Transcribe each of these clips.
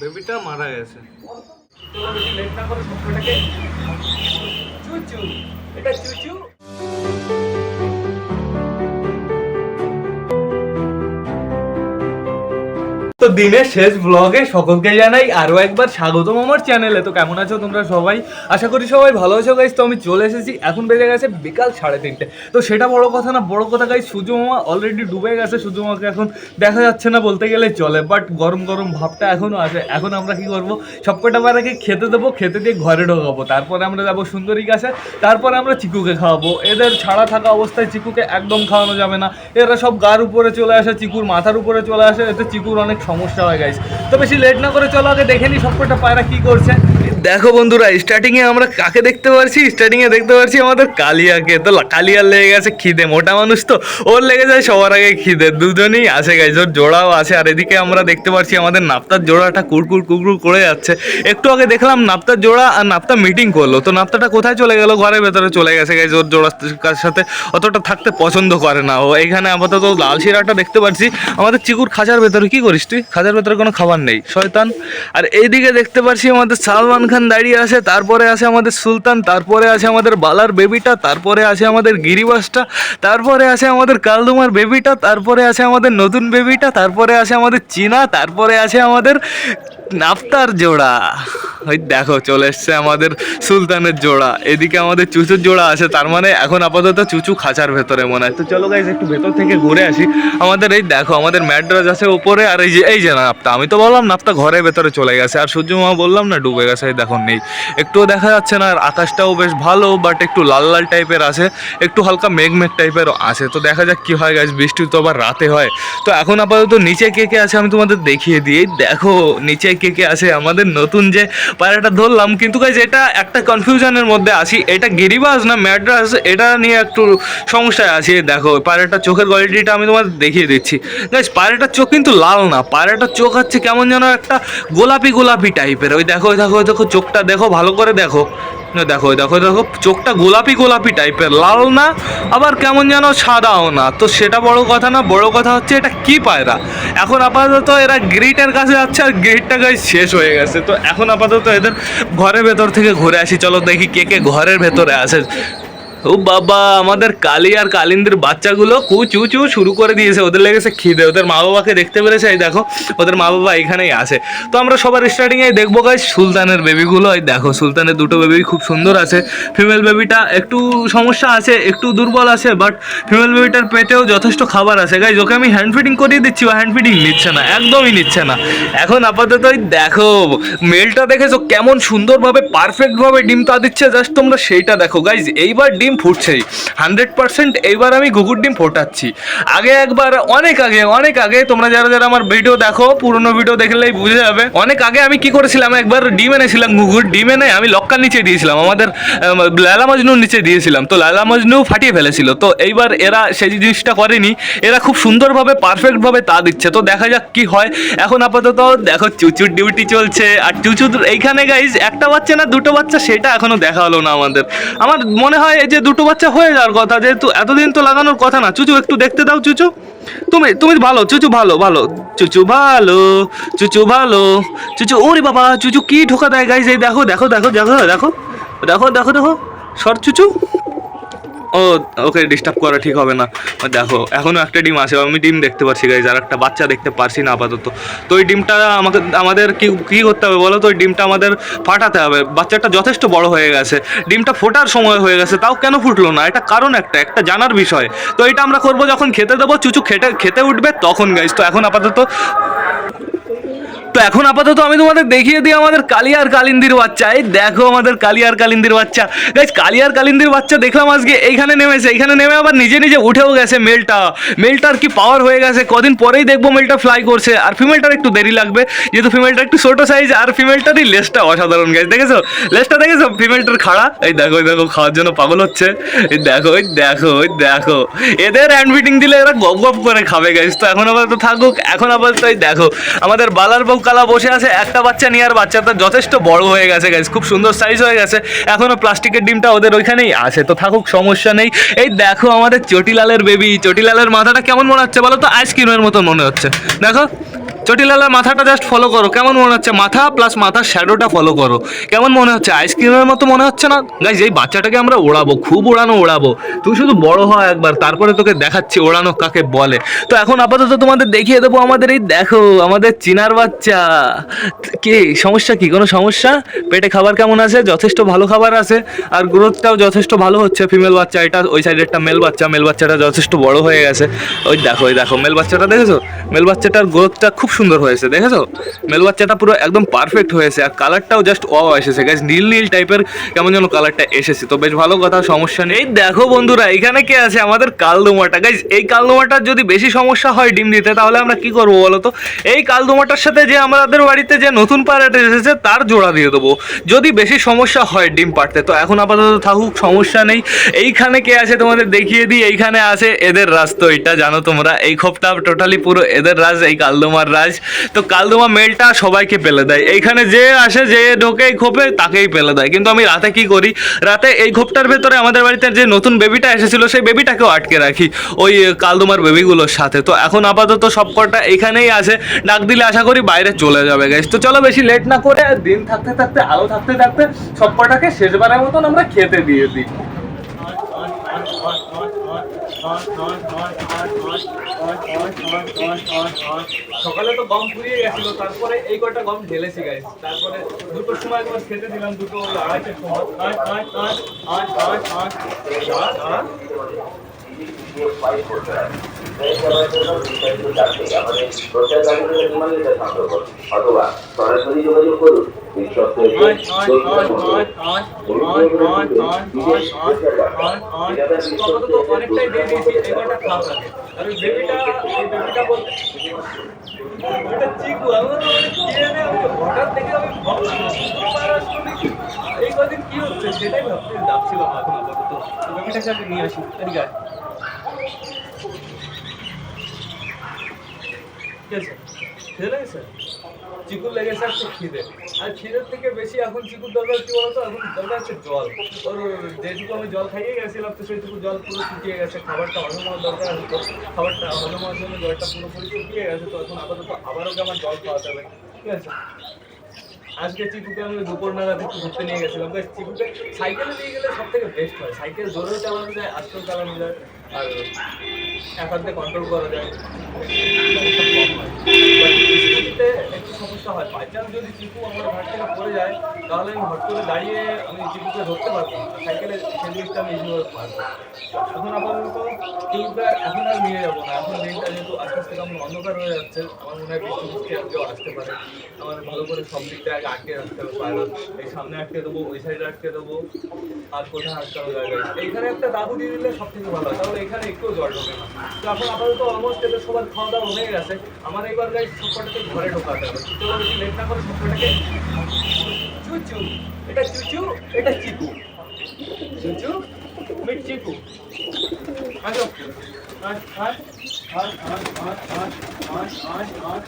বেবিটা মারা গেছে। চুচু এটা চুচু দিনের শেষ ব্লগে সকলকে জানাই আরও একবার স্বাগতম আমার চ্যানেলে তো কেমন আছো তোমরা সবাই? আশা করি সবাই ভালো আছো গাইজ তো আমি চলে এসেছি। এখন বেজে গেছে বিকাল সাড়ে তিনটে। তো সেটা বড় কথা না, বড় কথা গাইজ সূর্য মামা অলরেডি ডুবে গেছে। সূর্য মামাকে এখন দেখা যাচ্ছে না বলতে গেলে চলে। বাট গরম গরম ভাবটা এখনও আছে। এখন আমরা কি করব? সবকটা বারাকে খেতে দেবো, খেতে দিয়ে ঘরে ঢোকাবো। তারপরে আমরা যাব সুন্দরী কাছে তারপরে আমরা চিকুকে খাওয়াবো। এদের ছাড়া থাকা অবস্থায় চিকুকে একদম খাওয়ানো যাবে না। এরা সব গার উপরে চলে আসে, চিকুর মাথার উপরে চলে আসে। এতে চিকুর অনেক হয় গাইস তো বেশি লেট না করে চলো, আগে দেখে নিই সবকটা পায়রা কি করছে। দেখো বন্ধুরা স্টার্টিং এ আমরা কাকে দেখতে পারছি? স্টার্টিং এ দেখতে পারছি আমাদের কালিয়াকে। তো কালিয়ার লেগে গেছে খিদে, মোটা মানুষ তো। ওর লেগে যায় সবার আগে খিদে। দুজনেই আসে গাইস ওর জোড়াও আছে আর এদিকে আমরা দেখতে পারছি আমাদের নাপ্তার জোড়াটা কুরকুর কুরকুর করে যাচ্ছে। একটু আগে দেখলাম নাপ্তার জোড়া আর নাপ্তা মিটিং করল। তো নাপ্তাটা কোথায় চলে গেল? ঘরের ভেতরে চলে গেছে গাইস ওর জোড়ার সাথে অতটা থাকতে পছন্দ করে না। ও এখানে আপাতত লাল শিরাটা দেখতে পাচ্ছি আমাদের চিকুর খাঁচার ভেতরে কি করিস তুই? খাঁচার ভেতরে কোনো খাবার নেই। শয়তান। আর এইদিকে দেখতে পাচ্ছি আমাদের সালমান খান দাঁড়িয়ে আছে, তারপরে আছে আমাদের সুলতান, তারপরে আছে আমাদের বালার বেবিটা, তারপরে আছে আমাদের গিরিবাসটা, তারপরে আছে আমাদের কালদুমার বেবিটা, তারপরে আছে আমাদের নতুন বেবিটা, তারপরে আছে আমাদের চীনা, তারপরে আছে আমাদের নাফতার জোড়া। ওই দেখো, চলে এসছে আমাদের সুলতানের জোড়া। এদিকে আমাদের চুচুর জোড়া আছে, তার মানে এখন আপাতত চুচু খাঁচার ভেতরে মনে হয়। তো চলো গাইজ একটু ভেতর থেকে ঘুরে আসি। আমাদের এই দেখো, আমাদের ম্যাড্রাস আছে ওপরে, আর এই যে এই যে নাপ্তা আমি তো বললাম নাপ্তা ঘরের ভেতরে চলে গেছে, আর সূর্য মামা বললাম না ডুবে গেছে দেখো নেই। একটুও দেখা যাচ্ছে না, আর আকাশটাও বেশ ভালো বাট একটু লাল লাল টাইপের আছে, একটু হালকা মেঘ মেঘ টাইপেরও আছে। তো দেখা যাক কি হয় গাছ বৃষ্টি তো আবার রাতে হয়। তো এখন আপাতত নিচে কে কে আছে আমি তোমাদের দেখিয়ে দিই। দেখো, নিচে কে কে আছে, আমাদের নতুন যে পায়রাটা ধরলাম, কিন্তু গাইজ এটা একটা কনফিউশনের মধ্যে আছি। এটা গিরিবাস না ম্যাড্রাস? এটা নিয়ে একটু সমস্যায় আছি। দেখো পায়রাটার চোখের কোয়ালিটিটা আমি তোমাদের দেখিয়ে দিচ্ছি। গাইজ পায়রাটার চোখ কিন্তু লাল না। পায়রাটার চোখ হচ্ছে কেমন যেন একটা গোলাপি গোলাপি টাইপের ওই দেখো দেখো দেখো, চোখটা দেখো, ভালো করে দেখো। দেখো দেখো দেখো, চোখটা গোলাপি গোলাপি টাইপের, লাল না, আবার কেমন যেন সাদাও না। তো সেটা বড় কথা না, বড় কথা হচ্ছে এটা কি পায়রা? এখন আপাতত এরা গ্রিটের কাছে যাচ্ছে আর গ্রিটটা গাছ শেষ হয়ে গেছে। তো এখন আপাতত এদের ঘরের ভেতর থেকে ঘুরে আসি, চলো দেখি কে কে ঘরের ভেতরে আছে। ও বাবা, আমাদের কালি আর কালিন্দির বাচ্চাগুলো কু চু শুরু করে দিয়েছে। ওদের লেগেছে খিদে। ওদের মা বাবাকে দেখতে পেরেছে? এই দেখো, ওদের মা বাবা এখানেই আছে। তো আমরা সবার স্টার্টিংয়ে দেখব গাছ সুলতানের বেবিগুলো এই দেখো, সুলতানের দুটো বেবি খুব সুন্দর আছে। ফিমেল বেবিটা একটু সমস্যা আছে, একটু দুর্বল আছে বাট ফিমেল বেবিটার পেটেও যথেষ্ট খাবার আছে। গাইজ ওকে আমি হ্যান্ড ফিডিং করিয়ে দিচ্ছি বা হ্যান্ড ফিডিং নিচ্ছে না, একদমই নিচ্ছে না। এখন আপাতত ওই দেখো মেলটা দেখেছ, কেমন সুন্দরভাবে পারফেক্টভাবে ডিমটা দিচ্ছে জাস্ট তোমরা সেইটা দেখো। গাইজ এইবার ডিম ফুটছেই। হান্ড্রেড পার্সেন্ট এইবার আমি ঘুঘুর ডিম ফোটাচ্ছি। আগে একবার, অনেক আগে অনেক আগে তোমরা যারা যারা আমার ভিডিও দেখো, পুরোনো ভিডিও দেখলেই বুঝে যাবে। অনেক আগে আমি কি করেছিলাম, একবার ডিম এনেছিলাম ঘুঘুর, ডিম এনে আমি লক্কার নিচে দিয়েছিলাম, আমাদের লালা মজনুর নিচে দিয়েছিলাম। তো লালা মজনু ফাটিয়ে ফেলেছিল। তো এইবার এরা সেই জিনিসটা করেনি। এরা খুব সুন্দরভাবে পারফেক্টভাবে তা দিচ্ছে। তো দেখা যাক কি হয়। এখন আপাতত দেখো, চুচুর ডিউটি চলছে। আর চুচুর, এইখানে গাইজ একটা বাচ্চা না দুটো বাচ্চা, সেটা এখনও দেখা হলো না আমাদের। আমার মনে হয় এই যে দুটো বাচ্চা হয়ে যাওয়ার কথা, যেহেতু এতদিন তো লাগানোর কথা না। চুচু, একটু দেখতে দাও চুচু। তুমি তুমি ভালো, চুচু ভালো ভালো। চুচু ভালো চুচু ভালো, চুচু, ওরে বাবা, চুচু কি ঢোকা দেয় গাইজ এই দেখো দেখো দেখো দেখো দেখো দেখো দেখো দেখো সর চুচু। ও, ওকে ডিস্টার্ব করা ঠিক হবে না। দেখো এখনও একটা ডিম আছে, আমি ডিম দেখতে পাচ্ছি গাইজ আর একটা বাচ্চা দেখতে পারছি না আপাতত। তো ওই ডিমটা আমাকে, আমাদের কি কি করতে হবে বলো তো? ওই ডিমটা আমাদের ফাটাতে হবে। বাচ্চাটা যথেষ্ট বড় হয়ে গেছে। ডিমটা ফোটার সময় হয়ে গেছে, তাও কেন ফুটলো না? এটা কারণ একটা একটা জানার বিষয়। তো এটা আমরা করব যখন খেতে দেবো, চুচু খেটে, খেতে উঠবে তখন গাইজ তো এখন আপাতত তো এখন আপাতত আমি তোমাদের দেখিয়ে দিই আমাদের কালিয়ার কালিন্দির বাচ্চা। এই দেখো আমাদের কালিয়ার কালিন্দির বাচ্চা। গাইজ কালিয়ার কালিন্দির বাচ্চা দেখলাম আজকে এইখানে নেমেছে। এইখানে নেমে আবার নিজে নিজে উঠেও গেছে মেলটা। মেলটার কি পাওয়ার হয়ে গেছে? কদিন পরেই দেখব মেলটা ফ্লাই করছে। আর ফিমেলটার একটু দেরি লাগবে। যেহেতু ফিমেলটা একটু ছোট সাইজ আর ফিমেলটারই লেসটা অসাধারণ গাইজ দেখেছ? লেসটা দেখেছ? ফিমেলটার খাড়া? এই দেখো দেখো, খাওয়ার জন্য পাগল হচ্ছে। এই দেখো ওই দেখো ওই দেখো। এদের হ্যান্ড ফিটিং দিলে এরা গপ গপ করে খাবে গাইজ তো এখন আপাতত থাকুক। এখন আপাতত এই দেখো, আমাদের বালার বউ কালা বসে আছে, একটা বাচ্চা নিয়ে আর বাচ্চাটা যথেষ্ট বড় হয়ে গেছে গাইজ খুব সুন্দর সাইজ হয়ে গেছে। এখনও প্লাস্টিকের ডিমটা ওদের ওইখানেই আছে, তো থাকুক, সমস্যা নেই। এই দেখো আমাদের চটিলালের বেবি চটিলালের মাথাটা কেমন মনে হচ্ছে বলো তো? আইসক্রিমের মতো মনে হচ্ছে। দেখো। চটিলালার মাথাটা জাস্ট ফলো করো। কেমন মনে হচ্ছে মাথা প্লাস মাথার শ্যাডোটা ফলো করো। কেমন মনে হচ্ছে আইসক্রিমের মতো মনে হচ্ছে না? গাইজ এই বাচ্চাটাকে আমরা ওড়াবো, খুব ওড়ানো ওড়াবো। তুই শুধু বড় হয় একবার, তারপরে তোকে দেখাচ্ছি ওড়ানো কাকে বলে। তো এখন আপাতত তোমাদের দেখিয়ে দেবো আমাদের এই দেখো, আমাদের চিনার বাচ্চা। কি, সমস্যা কি? কোনো সমস্যা? পেটে খাবার কেমন আছে? যথেষ্ট ভালো খাবার আছে। আর গ্রোথটাও যথেষ্ট ভালো হচ্ছে ফিমেল বাচ্চা। এটা ওই সাইডের একটা মেল বাচ্চা মেল বাচ্চাটা যথেষ্ট বড় হয়ে গেছে। ওই দেখো ওই দেখো মেল বাচ্চাটা দেখেছ? মেল বাচ্চাটার গ্রোথটা খুব সুন্দর হয়েছে, দেখেছ? মেল বাচ্চাটা পুরো একদম পারফেক্ট হয়েছে, আর কালারটাও জাস্ট ও এসেছে। গাছ নীল নীল টাইপের কেমন যেন কালারটা এসেছে। তো বেশ ভালো কথা, সমস্যা নেই। দেখো বন্ধুরা, এখানে কে আছে? আমাদের কালদোমাটা। গাইজ এই কালদোমাটার যদি বেশি সমস্যা হয় ডিম দিতে, তাহলে আমরা কি করব বলো তো? এই কালদোমাটার সাথে যে আমাদের বাড়িতে যে নতুন পায়রাটা এসেছে, তার জোড়া দিয়ে দেবো। যদি বেশি সমস্যা হয় ডিম পাড়তে, তো এখন আপাতত থাকুক, সমস্যা নেই। এইখানে কে আছে তোমাদের দেখিয়ে দিই। এইখানে আছে এদের রাজ। তো এটা জানো তোমরা, এই খোপটা টোটালি পুরো এদের রাজ, এই কালদোমার রাজ। তো কালদোমা মেলটা সবাইকে পেলে দেয় এইখানে যে আসে যে ঢোকে এই খোপে তাকেই পেলে দেয় কিন্তু আমি রাতে কি করি রাতে এই খোপটার ভেতরে আমাদের বাড়িতে যে নতুন বেবিটা এসেছিল সেই বেবিটাকেও আটকে রাখি ওই কালদোমার বেবিগুলোর সাথে তো এখন আপাতত সব কটা এইখানেই আছে ডাক দিলে আশা করি বাইরে চলে যাবে গাইস তো চলো বেশি লেট না করে দিন থাকতে থাকতে আলো থাকতে থাকতে সব কটাকে শেষবারের মতন আমরা খেতে দিয়ে দিই সকালে তো গম ফুরিয়ে গেছিল, তারপরে এই কটা গম ঢেলেছি গাইস তারপরে দুটোর সময় একবার খেতে দিলাম, দুটো আড়াইটের সময়। আট আট আট আট আট আট আট আট অথবা সরাসরি যোগাযোগ করুন অনেকটাই দিয়ে দিয়েছি এগারোটা খাওয়া থাকে আর ওই বেবিটা এই বেবিটা বলতে ওটা চিকু আমার মানে কি জানে আমি হঠাৎ দেখে আমি ভাবলাম এই কদিন কি হচ্ছে সেটাই ভাবতে যাচ্ছিলাম এখন আপাতত তো বেবিটাকে আমি নিয়ে আসি এদিকে আয়। ঠিক আছে খিদে লেগেছে চিকুর লেগেছে একটা খিদে আর ক্ষীরের থেকে বেশি এখন চিকুর দরকার কি বলতো? এখন দরকার হচ্ছে জল। ওর যেটুকু আমি জল খাইয়ে গেছিলাম, তো সেইটুকু জল পুরো শুকিয়ে গেছে। খাবারটা হজম দরকার হতো খাবারটা হজম জন্য জলটা পুরোপুরি শুকিয়ে গেছে, তো এখন আপাতত আবারও আমার জল খাওয়াতে হবে ঠিক আছে? আজকে চিকুকে আমি দুপুর নাগাদ একটু ঘুরতে নিয়ে গেছিলাম। বেশ চিকুকে সাইকেলে নিয়ে গেলে সব থেকে বেস্ট হয় সাইকেল জোরেও চালানো যায় আস্তেও চালানো যায় আর এক হাতে কন্ট্রোল করা যায়। একটু সমস্যা হয়। বাই চান্স যদি চিকু আমার ঘাট থেকে পড়ে যায়, তাহলে আমি হট করে দাঁড়িয়ে আমি চিকুকে ধরতে পারব। সাইকেলে সেই জিনিসটা আমি ইউজ পারব এখন আপাতত চিকুকে এখন আর নিয়ে যাব না। এখন দিনটা যেহেতু আস্তে আস্তে কেমন অন্ধকার হয়ে যাচ্ছে, আমার মনে হয় বৃষ্টি বৃষ্টি আজকেও আসতে পারে। আমার ভালো করে সব দিকটা আগে আটকে রাখতে হবে পায়রা এই সামনে আটকে দেবো ওই সাইডে আটকে দেবো আর কোথায় যায় guys? এইখানে একটা দাবু দিয়ে দিলে সব থেকে ভালো হয় তাহলে এখানে একটু জল ঢোকে না তো এখন আপাতত অলমোস্ট এদের সবার খাওয়া দাওয়া হয়ে গেছে আমার এবার গাই সবকটাকে ঘরে ঢোকাতে হবে তো বেশি লেট না করে সবকটাকে চুচু এটা চুচু এটা চিকু চুচু মিট চিকু আসো আস আস আস আস আস আস আস আস আস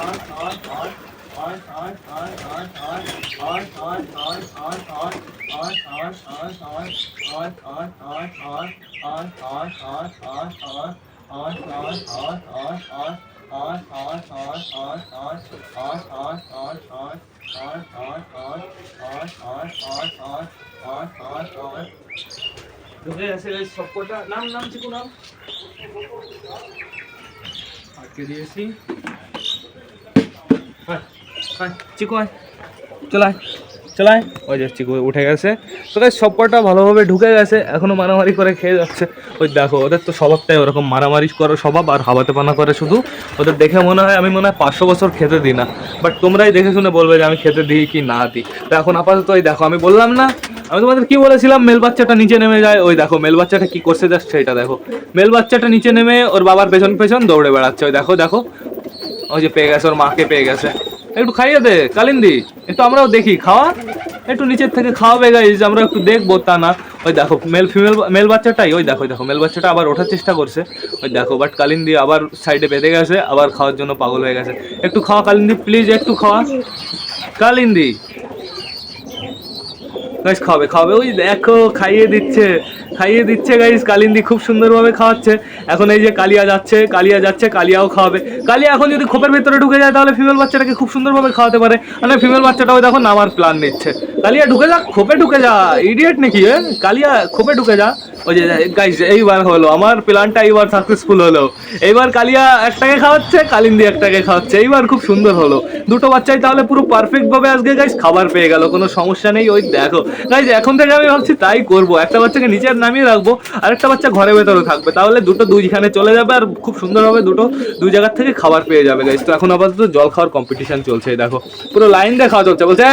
আস আস আস ঢুকে গেছে সবকটা। নাম নাম চিকু নাম? আটকে দিয়েছি। আয়, আয়, চিকু আয় চলায় ওই যে চিকু উঠে গেছে। তো গাইস সব কটা ভালোভাবে ঢুকে গেছে এখনও মারামারি করে খেয়ে যাচ্ছে। ওই দেখো ওদের তো স্বভাবটাই ওরকম মারামারি করে স্বভাব আর হাওয়াতে পানা করে শুধু। ওদের দেখে মনে হয় আমি মনে হয় পাঁচশো বছর খেতে দিই না। বাট তোমরাই দেখে শুনে বলবে যে আমি খেতে দিই কি না দিই। তো এখন আপাতত ওই দেখো আমি বললাম না আমি তোমাদের কি বলেছিলাম? মেল বাচ্চাটা নিচে নেমে যায়। ওই দেখো মেল বাচ্চাটা কি করছে যাচ্ছে সেটা দেখো। মেল বাচ্চাটা নিচে নেমে ওর বাবার পেছন পেছন দৌড়ে বেড়াচ্ছে। ওই দেখো দেখো। ওই যে পেয়ে গেছে ওর মাকে পেয়ে গেছে। একটু খাইয়ে দে, কালিন্দি। একটু আমরাও দেখি, খাওয়া? একটু নিচের থেকে খাওয়াবে গাইজ আমরা একটু দেখব, তা না। ওই দেখো মেল ফিমেল মেল বাচ্চাটাই, ওই দেখো দেখো মেল বাচ্চাটা আবার ওঠার চেষ্টা করছে। ওই দেখো বাট কালিন্দি আবার সাইডে বেঁধে গেছে, আবার খাওয়ার জন্য পাগল হয়ে গেছে। একটু খাওয়া, কালিন্দি প্লিজ একটু খাওয়া। কালিন্দি গাইজ খাবে খাবে। ওই দেখো, খাইয়ে দিচ্ছে। খাইয়ে দিচ্ছে গাইস কালিন্দি খুব সুন্দরভাবে খাওয়াচ্ছে। এখন এই যে কালিয়া যাচ্ছে কালিয়া যাচ্ছে, কালিয়াও খাওয়াবে কালিয়া এখন যদি খোপের ভেতরে ঢুকে যায়, তাহলে ফিমেল বাচ্চাটাকে খুব সুন্দরভাবে খাওয়াতে পারে। মানে ফিমেল বাচ্চাটাও দেখো নামার প্ল্যান নিচ্ছে। কালিয়া ঢুকে যা খোপে ঢুকে যা। ইডিয়েট নাকি এ? কালিয়া, খোপে ঢুকে যা। ওই যে গাইস এইবার হলো, আমার প্ল্যানটা এইবার সাকসেসফুল হলো। এইবার কালিয়া একটাকে খাওয়াচ্ছে, কালিন্দি একটাকে খাওয়াচ্ছে। এইবার খুব সুন্দর হলো। দুটো বাচ্চাই তাহলে পুরো পারফেক্ট ভাবে আজকে গাইস খাবার পেয়ে গেল, কোনো সমস্যা নেই। ওই দেখো গাইস এখন থেকে আমি ভাবছি তাই করব। একটা বাচ্চাকে নিচে নামিয়ে রাখব আরেকটা বাচ্চা ঘরে ভেতরে থাকবে। তাহলে দুটো দুইখানে চলে যাবে, আর খুব সুন্দরভাবে দুটো, দুই জায়গার থেকে খাবার পেয়ে যাবে গাইস তো এখন আপাতত জল খাওয়ার কম্পিটিশন চলছে দেখো। পুরো লাইন দিয়ে খাওয়া চলছে, বলছে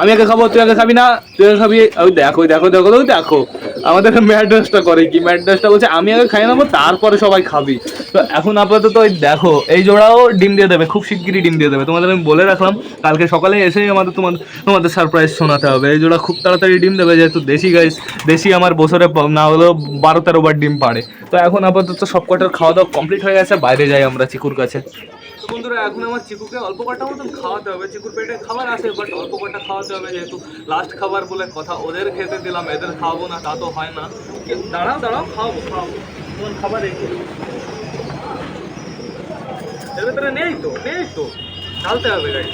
আমি আগে খাব, তুই আগে খাবি না, তুই আগে খাবি। ওই দেখো দেখো দেখো দেখো। আমাদের করে, কি ম্যাড্রেসটা বলছে, আমি আগে খাই নেব তারপরে সবাই খাবি। তো এখন আপাতত ওই দেখো, এই জোড়াও ডিম দিয়ে দেবে, খুব শিগগিরই ডিম দিয়ে দেবে। তোমাদের আমি বলে রাখলাম, কালকে সকালে এসেই আমাদের তোমাদের তোমাদের সারপ্রাইজ শোনাতে হবে। এই জোড়া খুব তাড়াতাড়ি ডিম দেবে, যেহেতু দেশি গাইস দেশি আমার বছরে না হলেও বারো তেরো বার ডিম পাড়ে। তো এখন আপাতত সব কটার খাওয়া দাওয়া কমপ্লিট হয়ে গেছে, বাইরে যাই আমরা চিকুর কাছে। তো বন্ধুরা, এখন আমার চিকুকে অল্প কটা মতন খাওয়াতে হবে। চিকুর পেটে খাবার আছে বাট অল্প কটা খাওয়াতে হবে যেহেতু লাস্ট খাবার বলে কথা, ওদের খেতে দিলাম, এদের খাওয়াবো না, তা তো হয় না। দাঁড়াও দাঁড়াও, খাওয়াবো খাওয়াবো। তোমার খাবার যে। এর ভেতরে নেই তো নেই তো। ঢালতে হবে গাড়ি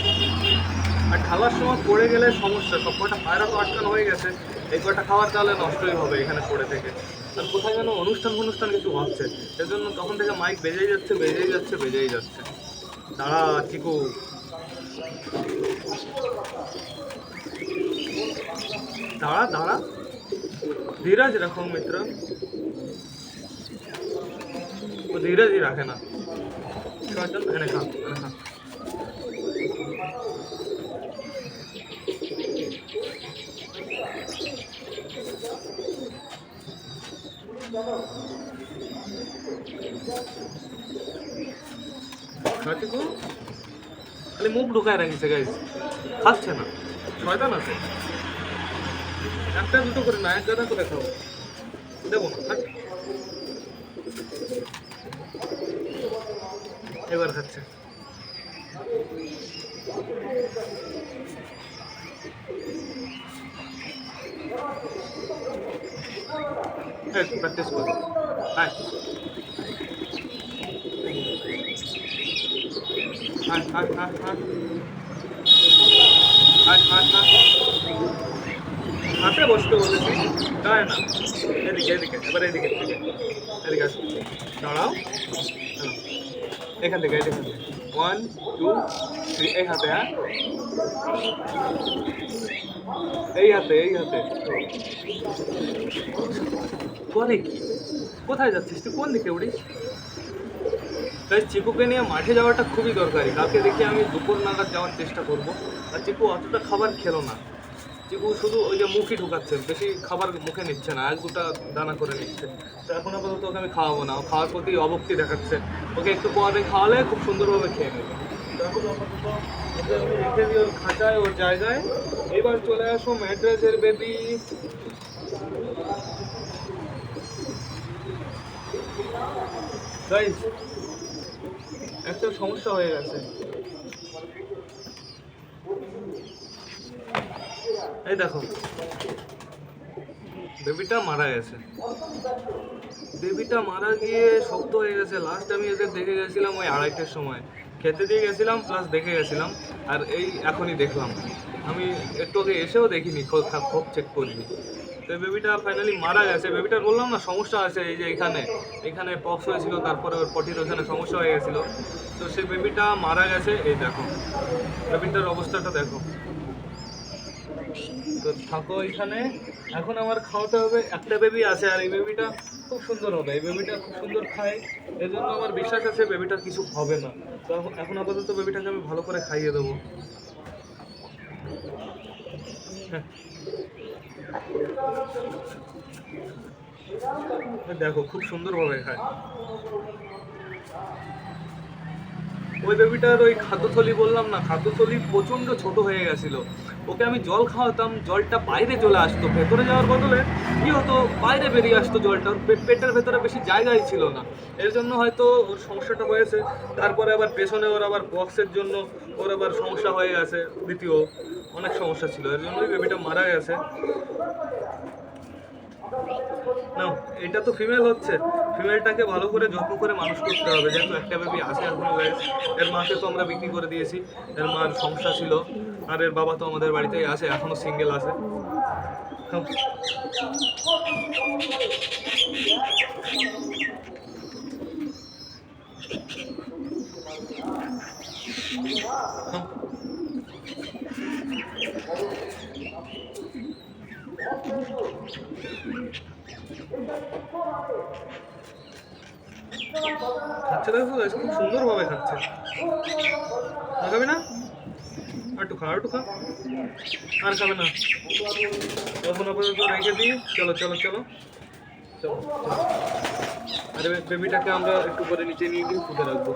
আর ঢালার সময় পড়ে গেলে সমস্যা, সব কটা পায়রা তো আটকানো হয়ে গেছে। এই কটা খাবার তাহলে নষ্টই হবে এখানে পড়ে থেকে। আর কোথায় যেন অনুষ্ঠান অনুষ্ঠান কিছু হচ্ছে। সেজন্য তখন থেকে মাইক বেজেই যাচ্ছে বেজেই যাচ্ছে বেজেই যাচ্ছে। দাঁড়া চিকু দাঁড়া দাঁড়া ধীরজ রাখো মিত্র ও ধীরজই রাখে না চল চল এনে খা এনে খা খাচ্ছিকু খালি মুখ ঢুকায় রাখিছে গাইস খাচ্ছে না। শয়তান আছে। একটা দুটো করে না, এক গাদা করে খাও। দেবো না থাক এবার খাচ্ছে। প্র্যাকটিস করো। হ্যাঁ হাট হাট হাট হাট হাট হাট হাট হাতে বসতে বলেছি। দাঁড়ায় না। এদিকে এদিকে, এবার এদিকে এদিকে। এদিকে আসো। দাঁড়াও। দাঁড়াও। এখান থেকে এখান থেকে ওয়ান টু থ্রি এই হাতে হ্যাঁ? এই হাতে এই হাতে। করে কি? কোথায় যাচ্ছিস? তুই কোন দিকে উড়িস? তাই চিকুকে নিয়ে মাঠে যাওয়াটা খুবই দরকারি। কালকে দেখি আমি দুপুর নাগাদ যাওয়ার চেষ্টা করব। আর চিকু অতটা খাবার খেলো না। চিকু শুধু ওই যে মুখই ঢুকাচ্ছে, বেশি খাবার মুখে নিচ্ছে না, এক দুটা দানা করে নিচ্ছে। তো এখন আপাতত ওকে আমি খাওয়াবো না খাওয়ার প্রতি অবক্তি দেখাচ্ছে। ওকে একটু পরে খাওয়ালে খুব সুন্দরভাবে খেয়ে নেবে। রেখে দিই ওর খাঁচায়, ওর জায়গায়। এবার চলে আসো ম্যাড্রেসের বেবি গাইস একটা সমস্যা হয়ে গেছে। এই দেখো বেবিটা মারা গেছে। বেবিটা মারা গিয়ে শক্ত হয়ে গেছে। লাস্ট আমি এদের দেখে গেছিলাম ওই আড়াইটার সময়। খেতে দিয়ে গেছিলাম প্লাস দেখে গেছিলাম। আর এই এখনই দেখলাম। আমি একটু আগে এসেও দেখিনি খোঁজ চেক করবি তো বেবিটা ফাইনালি মারা গেছে। বেবিটার বললাম না, সমস্যা আছে এই যে এখানে। এখানে পক্স হয়েছিল, তারপরে ওর পটির ওখানে সমস্যা হয়ে গেছিল। তো সেই বেবিটা মারা গেছে, এই দেখো। বেবিটার অবস্থাটা দেখো। তো থাকো এখানে। এখন আমার খাওয়াতে হবে। একটা বেবি আছে আর এই বেবিটা খুব সুন্দর হবে। এই বেবিটা খুব সুন্দর খায়। এর জন্য আমার বিশ্বাস আছে বেবিটার কিছু হবে না। তো এখন আপাতত বেবিটাকে আমি ভালো করে খাইয়ে দেবো। হ্যাঁ। দেখো, খুব সুন্দরভাবে খায়। ওই বেবিটার ওই খাদ্যথলি বললাম না, খাদ্যথলি প্রচণ্ড ছোট হয়ে গেছিল। ওকে আমি জল খাওয়াতাম, জলটা বাইরে চলে আসতো। ভেতরে যাওয়ার বদলে কি হতো, বাইরে বেরিয়ে আসতো জলটা। ওর পেটের ভেতরে বেশি জায়গাই ছিল না। এর জন্য হয়তো ওর সমস্যাটা হয়েছে। তারপরে আবার পেছনে ওর আবার বক্সের জন্য ওর আবার সমস্যা হয়ে গেছে। দ্বিতীয় অনেক সমস্যা ছিল। এর জন্যই বেবিটা মারা গেছে। নাও এটা তো ফিমেল হচ্ছে। ফিমেলটাকে ভালো করে যত্ন করে মানুষ করতে হবে। যেহেতু একটা বেবি আছে এখনও। এর মাকে তো আমরা বিক্রি করে দিয়েছি। এর মার সমস্যা ছিল। আর এর বাবা তো আমাদের বাড়িতেই আছে, এখনও সিঙ্গেল আছে। নাও। খাচ্ছে দেখো খুব সুন্দরভাবে খাচ্ছে। খাবে না? একটু খা একটু খা। আর খাবে না। তখন আপাতত রেখে দিই। চলো চলো চলো। চলো। আরে বেবিটাকে আমরা একটু করে নিচে নিয়ে গিয়ে ফুটে রাখব।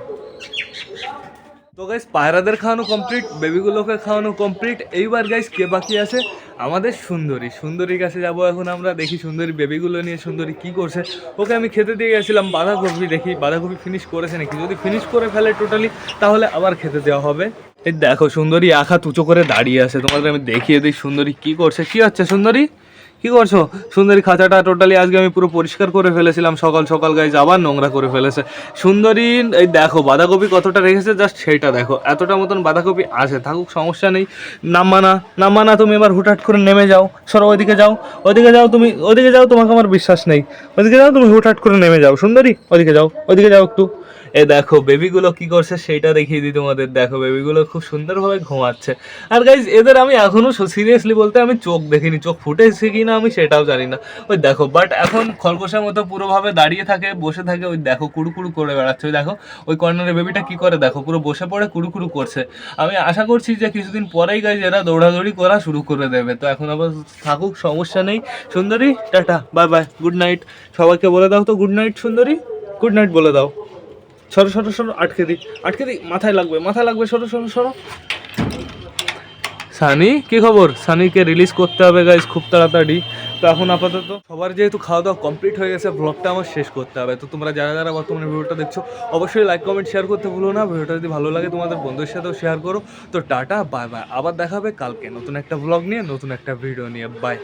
তো গাইস পায়রাদের খাওয়ানো কমপ্লিট বেবিগুলোকে খাওয়ানো কমপ্লিট এইবার গাইস কে বাকি আছে? আমাদের সুন্দরী। সুন্দরীর কাছে যাব এখন আমরা, দেখি সুন্দরী বেবিগুলো নিয়ে সুন্দরী কি করছে। ওকে আমি খেতে দিয়ে গেছিলাম বাঁধাকপি, দেখি বাঁধাকপি ফিনিশ করেছে নাকি। যদি ফিনিশ করে ফেলে টোটালি তাহলে আবার খেতে দেওয়া হবে। এই দেখো, সুন্দরী আখা তুচো করে দাঁড়িয়ে আছে। তোমাদের আমি দেখিয়ে দিই সুন্দরী কি করছে। কি হচ্ছে সুন্দরী? কি করছ? সুন্দরী খাঁচাটা টোটালি আজকে আমি পুরো পরিষ্কার করে ফেলেছিলাম। সকাল সকাল গাইজ আবার নোংরা করে ফেলেছে। সুন্দরী, এই দেখো, বাঁধাকপি কতটা রেখেছে জাস্ট সেইটা দেখো। এতটা মতন বাঁধাকপি আছে, থাকুক, সমস্যা নেই। নাম্মানা নাম্মানা তুমি এবার হুটহাট করে নেমে যাও। সরো, ওইদিকে যাও ওইদিকে যাও তুমি, ওইদিকে যাও, তোমাকে আমার বিশ্বাস নেই। ওইদিকে যাও, তুমি হুটহাট করে নেমে যাও। সুন্দরী, ওইদিকে যাও ওইদিকে যাও একটু। এ দেখো বেবিগুলো কি করছে সেইটা দেখিয়ে দিই তোমাদের। দেখো বেবিগুলো খুব সুন্দরভাবে ঘুমাচ্ছে। আর গাইজ এদের আমি এখনও সিরিয়াসলি বলতে আমি চোখ দেখিনি, চোখ ফুটেছে কি না আমি সেটাও জানি না। ওই দেখো বাট এখন খরগোশের মতো পুরোভাবে দাঁড়িয়ে থাকে, বসে থাকে, ওই দেখো কুড়ু কুড়ু করে বেড়াচ্ছে। ওই দেখো, ওই কর্নারের বেবিটা কি করে? দেখো, পুরো বসে পড়ে কুড়ু কুড়ু করছে। আমি আশা করছি যে কিছুদিন পরেই গাইজ এরা দৌড়াদৌড়ি করা শুরু করে দেবে। তো এখন আবার থাকুক, সমস্যা নেই। সুন্দরী, tata bye bye good night সবাইকে বলে দাও তো গুড নাইট সুন্দরী। গুড নাইট বলে দাও। সরো সরো সরো, আটকে দিই আটকে দিই, মাথায় লাগবে মাথায় লাগবে, সরো সরো সরো। সানি, কি খবর? সানিকে রিলিজ করতে হবে গাইজ খুব তাড়াতাড়ি। তো এখন আপাতত সবার যেহেতু খাওয়া দাওয়া কমপ্লিট হয়ে গেছে ব্লগটা আমার শেষ করতে হবে। তো তোমরা যারা যারা বর্তমানে ভিডিওটা দেখছ, অবশ্যই লাইক কমেন্ট শেয়ার করতে ভুলো না। ভিডিওটা যদি ভালো লাগে, তোমাদের বন্ধুদের সাথেও শেয়ার করো। তো টাটা বাই বাই আবার দেখাবে কালকে নতুন একটা ব্লগ নিয়ে, নতুন একটা ভিডিও নিয়ে। বাই